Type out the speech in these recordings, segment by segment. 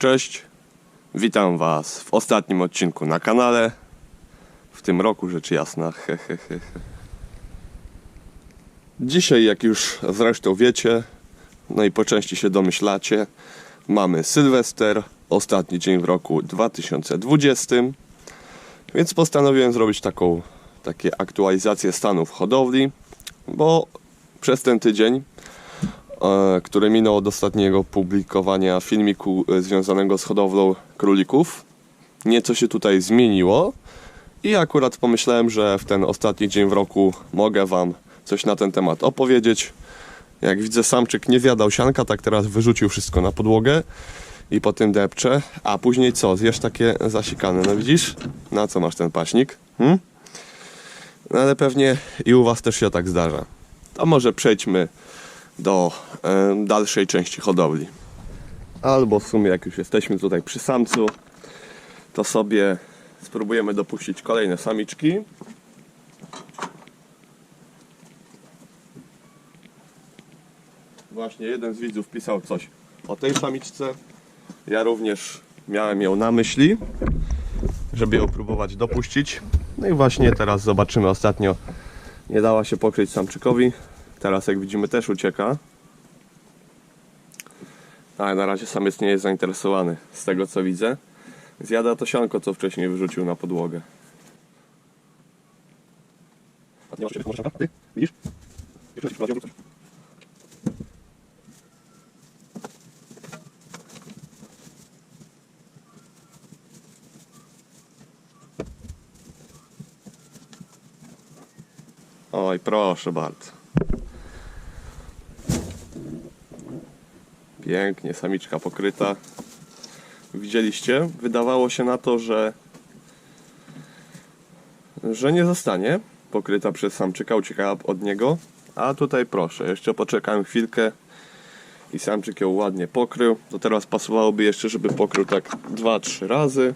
Cześć, witam Was w ostatnim odcinku na kanale. W tym roku rzecz jasna. he, he, he. Dzisiaj, jak już zresztą wiecie, no i po części się domyślacie, mamy Sylwester, ostatni dzień w roku 2020. Więc postanowiłem zrobić taką takie aktualizację stanów hodowli, bo przez ten tydzień e, który minął od ostatniego publikowania filmiku e, związanego z hodowlą królików. Nieco się tutaj zmieniło i akurat pomyślałem, że w ten ostatni dzień w roku mogę Wam coś na ten temat opowiedzieć. Jak widzę, samczyk nie zjadał sianka, tak teraz wyrzucił wszystko na podłogę i po tym depcze. A później co? Zjesz takie zasikane, no widzisz? Na co masz ten paśnik? Hmm? No ale pewnie i u Was też się tak zdarza. To może przejdźmy do dalszej części hodowli. Albo w sumie jak już jesteśmy tutaj przy samcu, to sobie spróbujemy dopuścić kolejne samiczki. Właśnie jeden z widzów pisał coś o tej samiczce. Ja również miałem ją na myśli, żeby ją próbować dopuścić. No i właśnie teraz zobaczymy. Ostatnio nie dała się pokryć samczykowi. Teraz jak widzimy też ucieka. Ale na razie samiec nie jest zainteresowany z tego co widzę. Zjada to sianko, co wcześniej wyrzucił na podłogę. A ty nie masz ciebie, Ty? Widzisz? Ci wprowadził. Oj, proszę bardzo. Pięknie, samiczka pokryta. Widzieliście? Wydawało się na to, że że nie zostanie pokryta przez samczyka, uciekała od niego. A tutaj proszę, jeszcze poczekałem chwilkę i samczyk ją ładnie pokrył. To teraz pasowałoby jeszcze, żeby pokrył tak 2-3 razy.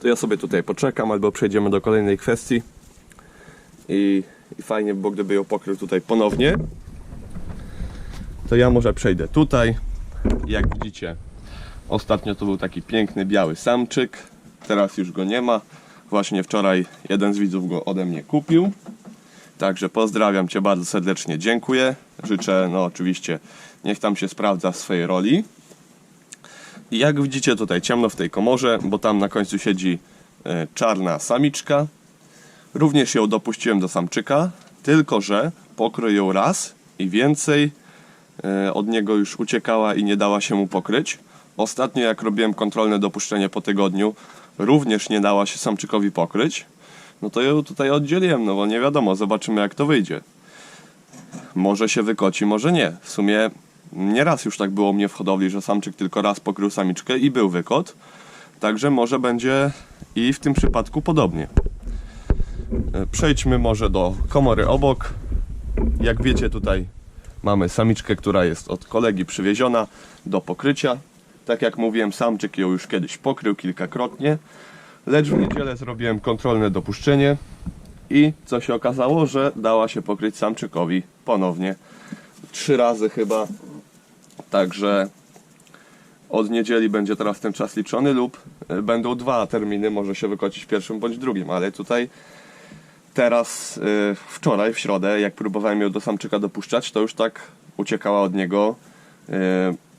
To ja sobie tutaj poczekam, albo przejdziemy do kolejnej kwestii. I, I fajnie by było, gdyby ją pokrył tutaj ponownie. To ja może przejdę tutaj. Jak widzicie, ostatnio to był taki piękny biały samczyk. Teraz już go nie ma. Właśnie wczoraj jeden z widzów go ode mnie kupił. Także pozdrawiam Cię bardzo serdecznie, dziękuję. Życzę, no oczywiście, niech tam się sprawdza w swojej roli. I jak widzicie tutaj ciemno w tej komorze, bo tam na końcu siedzi e, czarna samiczka. Również ją dopuściłem do samczyka, tylko że pokrył ją raz i więcej od niego już uciekała i nie dała się mu pokryć. Ostatnio jak robiłem kontrolne dopuszczenie po tygodniu, również nie dała się samczykowi pokryć. No to ją tutaj oddzieliłem, no bo nie wiadomo, zobaczymy jak to wyjdzie. Może się wykoci, może nie. W sumie nieraz już tak było mnie w hodowli, że samczyk tylko raz pokrył samiczkę i był wykot. Także może będzie i w tym przypadku podobnie. E, Przejdźmy może do komory obok. Jak wiecie, tutaj mamy samiczkę, która jest od kolegi przywieziona do pokrycia. Tak jak mówiłem, samczyk ją już kiedyś pokrył kilkakrotnie, lecz w niedzielę zrobiłem kontrolne dopuszczenie i co się okazało, że dała się pokryć samczykowi ponownie. Trzy razy chyba. Także od niedzieli będzie teraz ten czas liczony lub będą dwa terminy, może się wykocić pierwszym bądź drugim, ale tutaj teraz y, wczoraj, w środę, jak próbowałem ją do samczyka dopuszczać, to już tak uciekała od niego, y,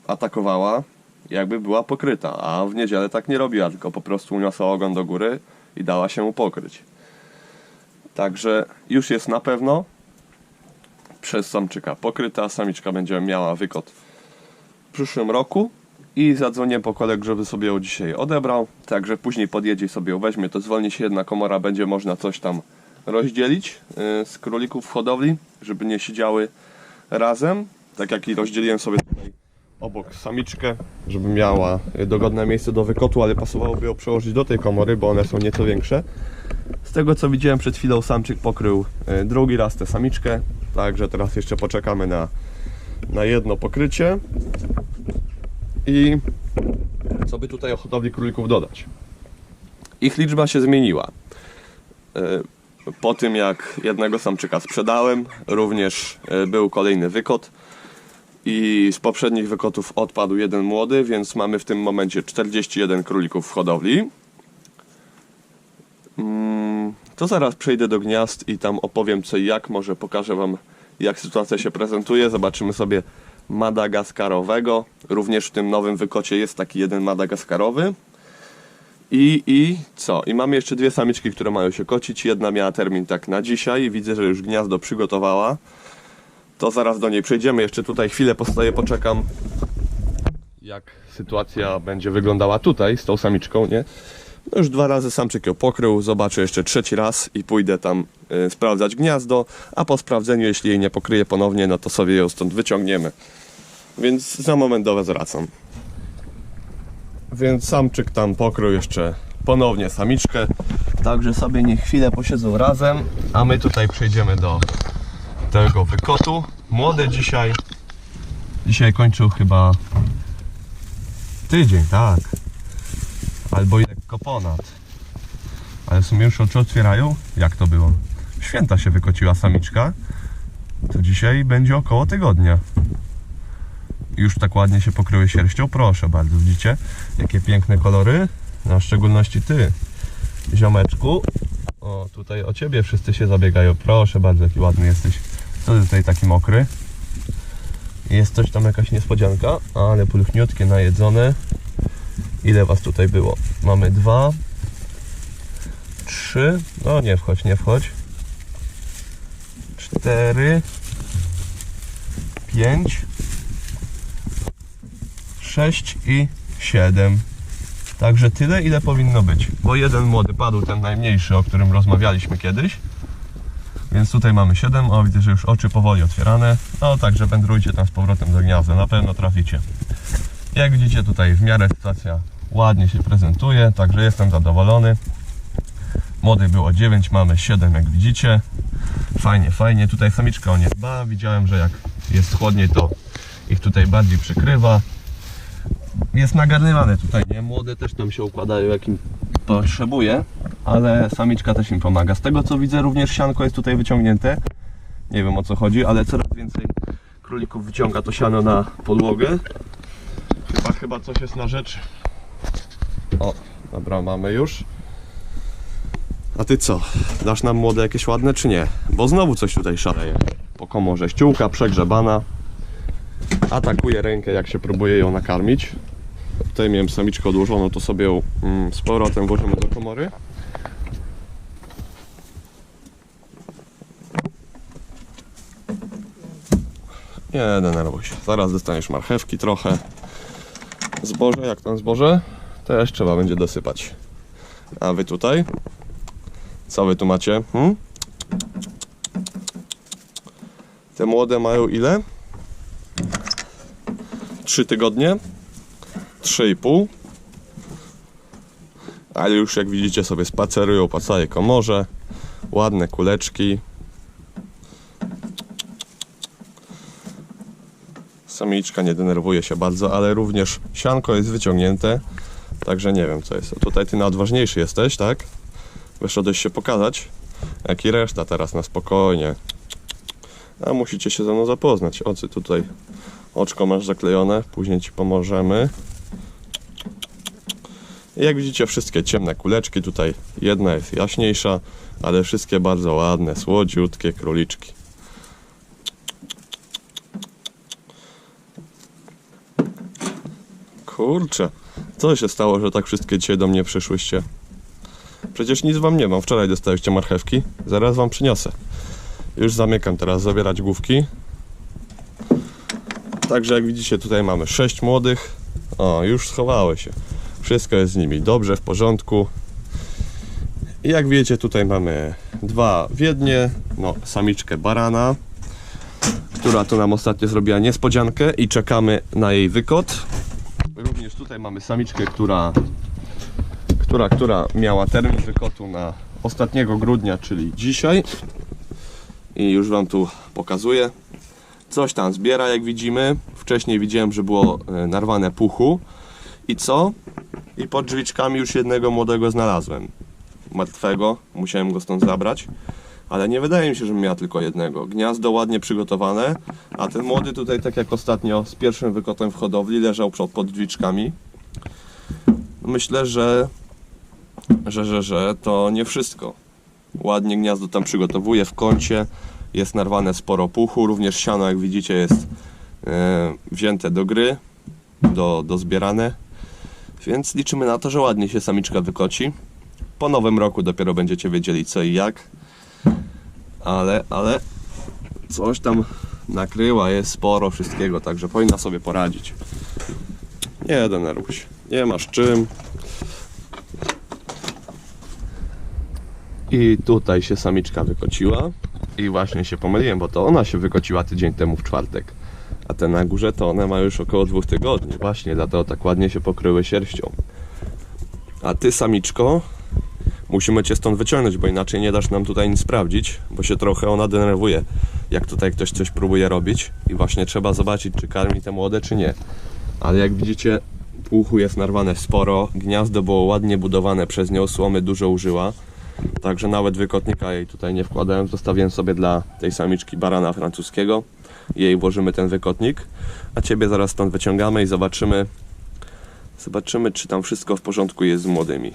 atakowała, jakby była pokryta, a w niedzielę tak nie robiła, tylko po prostu uniosła ogon do góry i dała się mu pokryć. Także już jest na pewno przez samczyka pokryta, samiczka będzie miała wykot w przyszłym roku i zadzwonię po koleg, żeby sobie ją dzisiaj odebrał, także później podjedzie i sobie ją weźmie, to zwolni się jedna komora, będzie można coś tam rozdzielić y, z królików w hodowli, żeby nie siedziały razem, tak jak i rozdzieliłem sobie tutaj obok samiczkę, żeby miała dogodne miejsce do wykotu, ale pasowałoby ją przełożyć do tej komory, bo one są nieco większe. Z tego co widziałem przed chwilą samczyk pokrył y, drugi raz tę samiczkę, także teraz jeszcze poczekamy na, na jedno pokrycie i co by tutaj o hodowli królików dodać. Ich liczba się zmieniła. Po tym jak jednego samczyka sprzedałem, również y, był kolejny wykot. I z poprzednich wykotów odpadł jeden młody, więc mamy w tym momencie 41 królików w hodowli. Mm, To zaraz przejdę do gniazd i tam opowiem co i jak. Może pokażę Wam, jak sytuacja się prezentuje. Zobaczymy sobie madagaskarowego. Również w tym nowym wykocie jest taki jeden madagaskarowy. I, I co? I mamy jeszcze dwie samiczki, które mają się kocić. Jedna miała termin tak na dzisiaj. Widzę, że już gniazdo przygotowała. To zaraz do niej przejdziemy. Jeszcze tutaj chwilę postoję, poczekam. Jak sytuacja będzie wyglądała tutaj z tą samiczką, nie? No już dwa razy samczyk ją pokrył, zobaczę jeszcze trzeci raz i pójdę tam y, sprawdzać gniazdo, a po sprawdzeniu, jeśli jej nie pokryje ponownie, no to sobie ją stąd wyciągniemy. Więc za moment do Was wracam. Więc samczyk tam pokrył jeszcze ponownie samiczkę. Także sobie niech chwilę posiedzą razem, a my tutaj przejdziemy do tego wykotu. Młody dzisiaj. Dzisiaj kończył chyba tydzień, tak. Albo i lekko ponad. Ale w sumie już oczy otwierają. Jak to było? Święta się wykociła samiczka. To dzisiaj będzie około tygodnia. Już tak ładnie się pokryły sierścią. Proszę bardzo, widzicie? Jakie piękne kolory. No, w szczególności ty, ziomeczku. O, tutaj o ciebie wszyscy się zabiegają. Proszę bardzo, jaki ładny jesteś. Co ty tutaj taki mokry? Jest coś tam, jakaś niespodzianka, ale pulchniutkie, najedzone. Ile was tutaj było? Mamy dwa, trzy, no nie wchodź, nie wchodź. Cztery, pięć, sześć i siedem. Także tyle, ile powinno być. Bo jeden młody padł, ten najmniejszy, o którym rozmawialiśmy kiedyś. Więc tutaj mamy 7. O, widzę, że już oczy powoli otwierane. No, także wędrujcie tam z powrotem do gniazda. Na pewno traficie. Jak widzicie, tutaj w miarę sytuacja ładnie się prezentuje, także jestem zadowolony. Młodych było 9, mamy 7, jak widzicie. Fajnie, fajnie. Tutaj samiczka o nie dba. Widziałem, że jak jest chłodniej, to ich tutaj bardziej przykrywa. Jest nagarnywane tutaj, nie? Młode też tam się układają, jak im potrzebuje, ale samiczka też im pomaga. Z tego co widzę, również sianko jest tutaj wyciągnięte. Nie wiem o co chodzi, ale coraz więcej królików wyciąga to siano na podłogę. Chyba, chyba coś jest na rzecz. O, dobra, mamy już. A ty co? Dasz nam młode jakieś ładne czy nie? Bo znowu coś tutaj szaleje. Po komorze ściółka przegrzebana. Atakuje rękę jak się próbuje ją nakarmić. Tutaj miałem samiczkę odłożoną, to sobie ją mm, z powrotem włożymy do komory. Nie denerwuj się. Zaraz dostaniesz marchewki trochę. Zboże, jak tam zboże? Też trzeba będzie dosypać. A wy tutaj? Co wy tu macie? Hmm? Te młode mają ile? 3 tygodnie? 3,5 ale już jak widzicie sobie spacerują po całej komorze. Ładne kuleczki. Samiczka nie denerwuje się bardzo, ale również sianko jest wyciągnięte. Także nie wiem co jest. Tutaj ty najodważniejszy jesteś, tak? wyszedłeś się pokazać jak i reszta teraz na spokojnie. A musicie się ze mną zapoznać. Ocy tutaj. Oczko masz zaklejone, później ci pomożemy jak widzicie, wszystkie ciemne kuleczki. Tutaj jedna jest jaśniejsza, ale wszystkie bardzo ładne, słodziutkie króliczki. Kurczę, co się stało, że tak wszystkie dzisiaj do mnie przyszłyście? Przecież nic wam nie mam. Wczoraj dostaliście marchewki, zaraz wam przyniosę. Już zamykam teraz zabierać główki. Także jak widzicie, tutaj mamy 6 młodych. O, już schowały się. Wszystko jest z nimi dobrze, w porządku. I jak wiecie, tutaj mamy dwa wiednie, no samiczkę barana, która tu nam ostatnio zrobiła niespodziankę i czekamy na jej wykot. Również tutaj mamy samiczkę, która, która, która miała termin wykotu na ostatniego grudnia, czyli dzisiaj. I już Wam tu pokazuję. Coś tam zbiera, jak widzimy. Wcześniej widziałem, że było e, narwane puchu. I co? I pod drzwiczkami już jednego młodego znalazłem. Martwego, musiałem go stąd zabrać. Ale nie wydaje mi się, żebym miała tylko jednego. Gniazdo ładnie przygotowane, a ten młody tutaj, tak jak ostatnio z pierwszym wykotem w hodowli, leżał pod drzwiczkami. Myślę, że, że, że, że to nie wszystko. Ładnie gniazdo tam przygotowuje w kącie. Jest narwane sporo puchu, również siano, jak widzicie, jest e, wzięte do gry, do, do zbierane. Więc liczymy na to, że ładnie się samiczka wykoci. Po nowym roku dopiero będziecie wiedzieli co i jak. Ale, ale coś tam nakryła, jest sporo wszystkiego, także powinna sobie poradzić. Nie denerwuj się, nie masz czym. I tutaj się samiczka wykociła. I właśnie się pomyliłem, bo to ona się wykociła tydzień temu w czwartek. A te na górze to one ma już około dwóch tygodni. Właśnie dlatego tak ładnie się pokryły sierścią. A ty samiczko, musimy cię stąd wyciągnąć, bo inaczej nie dasz nam tutaj nic sprawdzić, bo się trochę ona denerwuje, jak tutaj ktoś coś próbuje robić i właśnie trzeba zobaczyć, czy karmi te młode, czy nie. Ale jak widzicie, puchu jest narwane sporo, gniazdo było ładnie budowane przez nią, słomy dużo użyła, także nawet wykotnika jej tutaj nie wkładałem, zostawiłem sobie dla tej samiczki barana francuskiego, jej włożymy ten wykotnik, a ciebie zaraz stąd wyciągamy i zobaczymy, zobaczymy, czy tam wszystko w porządku jest z młodymi.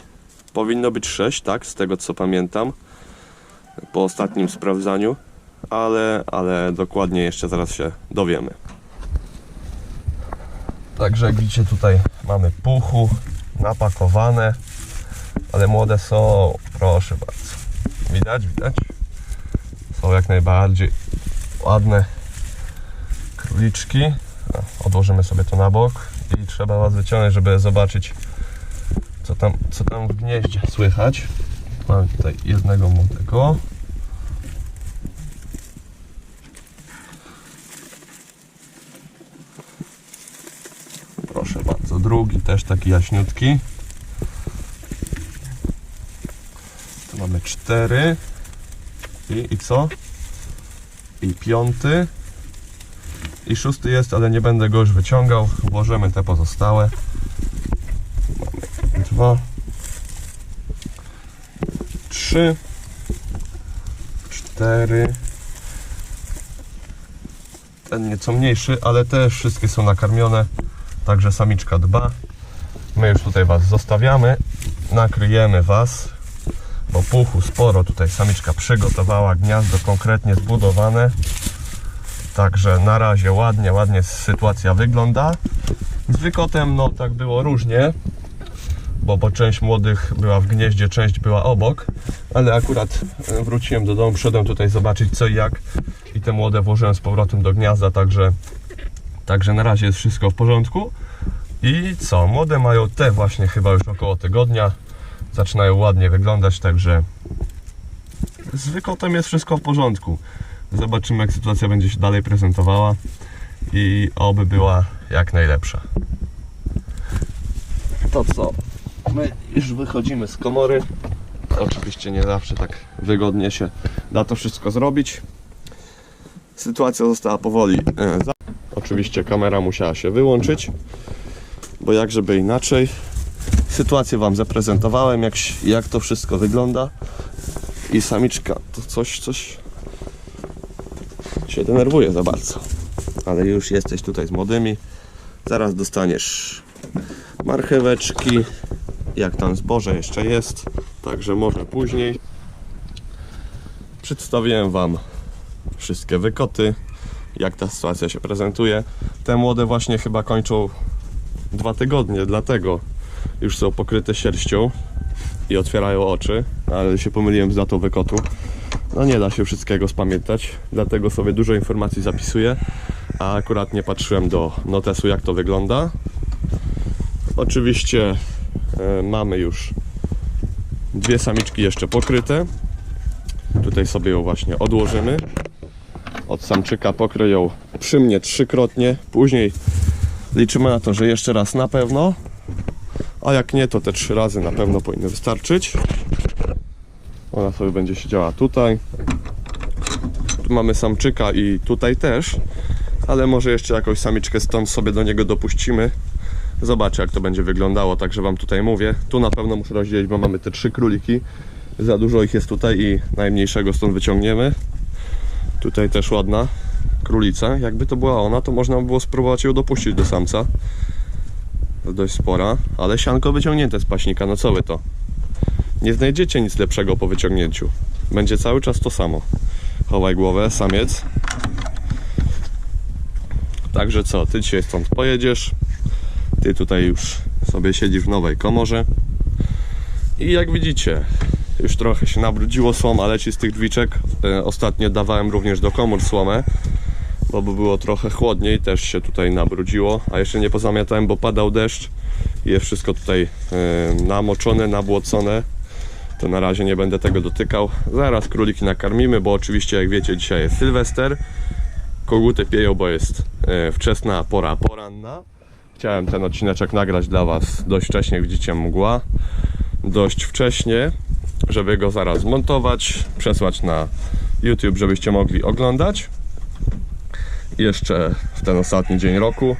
Powinno być 6, tak, z tego co pamiętam, po ostatnim sprawdzaniu, ale, ale dokładnie jeszcze zaraz się dowiemy. Także jak widzicie tutaj mamy puchu napakowane, ale młode są, proszę bardzo. Widać, widać. Są jak najbardziej ładne króliczki. A, Odłożymy sobie to na bok i trzeba Was wyciągnąć, żeby zobaczyć co tam, co tam w gnieździe słychać. Mamy tutaj jednego młodego. Proszę bardzo, drugi też taki jaśniutki. Tu mamy cztery. I, I co? I piąty. I szósty jest, ale nie będę go już wyciągał. Włożymy te pozostałe. Mamy dwa. Trzy. Cztery. Ten nieco mniejszy, ale też wszystkie są nakarmione. Także samiczka dba. My już tutaj Was zostawiamy. Nakryjemy Was. Bo puchu sporo tutaj samiczka przygotowała. Gniazdo konkretnie zbudowane. Także na razie ładnie, ładnie sytuacja wygląda. Z wykotem no tak było różnie, bo, bo część młodych była w gnieździe, część była obok, ale akurat e, wróciłem do domu, przyszedłem tutaj zobaczyć co i jak i te młode włożyłem z powrotem do gniazda, także, także na razie jest wszystko w porządku. I co, młode mają te właśnie chyba już około tygodnia, zaczynają ładnie wyglądać, także z wykotem jest wszystko w porządku. Zobaczymy, jak sytuacja będzie się dalej prezentowała i oby była jak najlepsza. To co? My już wychodzimy z komory. Oczywiście nie zawsze tak wygodnie się da to wszystko zrobić. Sytuacja została powoli. e, Oczywiście kamera musiała się wyłączyć, bo jak żeby inaczej. Sytuację Wam zaprezentowałem, jak, jak to wszystko wygląda. I samiczka to coś, coś się denerwuje za bardzo. Ale już jesteś tutaj z młodymi. Zaraz dostaniesz marcheweczki. Jak tam zboże jeszcze jest. Także może później. Przedstawiłem Wam wszystkie wykoty. Jak ta sytuacja się prezentuje. Te młode właśnie chyba kończą dwa tygodnie, dlatego już są pokryte sierścią i otwierają oczy, ale się pomyliłem z datą wykotu. No nie da się wszystkiego spamiętać, dlatego sobie dużo informacji zapisuję, a akurat nie patrzyłem do notesu jak to wygląda. Oczywiście e, mamy już dwie samiczki jeszcze pokryte. Tutaj sobie ją właśnie odłożymy. Od samczyka pokryją przy mnie trzykrotnie, później liczymy na to, że jeszcze raz na pewno, a jak nie, to te trzy razy na pewno powinny wystarczyć. Ona sobie będzie siedziała tutaj. Tu mamy samczyka i tutaj też, ale może jeszcze jakąś samiczkę stąd sobie do niego dopuścimy. Zobaczę jak to będzie wyglądało, także Wam tutaj mówię. Tu na pewno muszę rozdzielić, bo mamy te trzy króliki Za dużo ich jest tutaj i najmniejszego stąd wyciągniemy. Tutaj też ładna królica. Jakby to była ona, to można by było spróbować ją dopuścić do samca. Dość spora, ale sianko wyciągnięte z paśnika, no co wy to? Nie znajdziecie nic lepszego po wyciągnięciu. Będzie cały czas to samo. Chowaj głowę, samiec. Także co, ty dzisiaj stąd pojedziesz. Ty tutaj już sobie siedzisz w nowej komorze. I jak widzicie, już trochę się nabrudziło słoma, leci z tych drzwiczek. E, Ostatnio dawałem również do komór słomę, bo by było trochę chłodniej, też się tutaj nabrudziło, a jeszcze nie pozamiatałem, bo padał deszcz jest wszystko tutaj e, namoczone, nabłocone. To na razie nie będę tego dotykał. Zaraz króliki nakarmimy, bo oczywiście jak wiecie dzisiaj jest Sylwester. Koguty pieją, bo jest e, wczesna pora poranna. Chciałem ten odcineczek nagrać dla Was dość wcześnie, widzicie mgła. Dość wcześnie, żeby go zaraz zmontować, przesłać na YouTube, żebyście mogli oglądać. Jeszcze w ten ostatni dzień roku,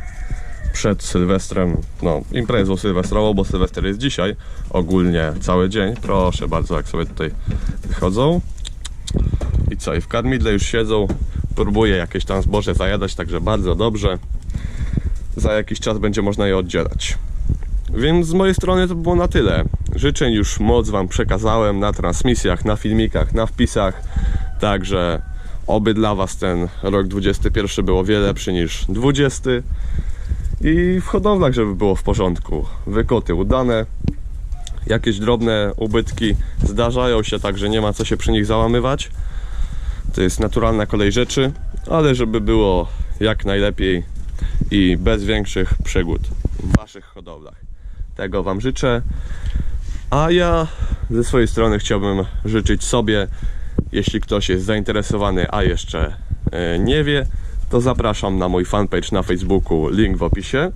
przed Sylwestrem, no imprezą sylwestrową, bo Sylwester jest dzisiaj, ogólnie cały dzień. Proszę bardzo, jak sobie tutaj wychodzą. I co, i w karmidle już siedzą, próbuję jakieś tam zboże zajadać, także bardzo dobrze. Za jakiś czas będzie można je oddzielać. Więc z mojej strony to było na tyle. Życzeń już moc Wam przekazałem na transmisjach, na filmikach, na wpisach. Także oby dla Was ten rok 21 był o wiele lepszy niż 20. I w hodowlach, żeby było w porządku. Wykoty udane. Jakieś drobne ubytki zdarzają się, także nie ma co się przy nich załamywać. To jest naturalna kolej rzeczy, ale żeby było jak najlepiej i bez większych przygód w Waszych hodowlach. Tego Wam życzę. A ja ze swojej strony chciałbym życzyć sobie, jeśli ktoś jest zainteresowany, a jeszcze e, nie wie, to zapraszam na mój fanpage na Facebooku, link w opisie.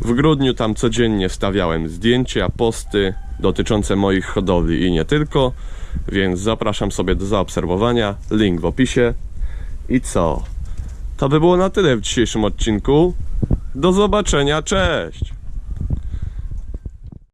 W grudniu tam codziennie wstawiałem zdjęcia, posty dotyczące moich hodowli i nie tylko, więc zapraszam sobie do zaobserwowania, link w opisie. I co? To by było na tyle w dzisiejszym odcinku. Do zobaczenia, cześć!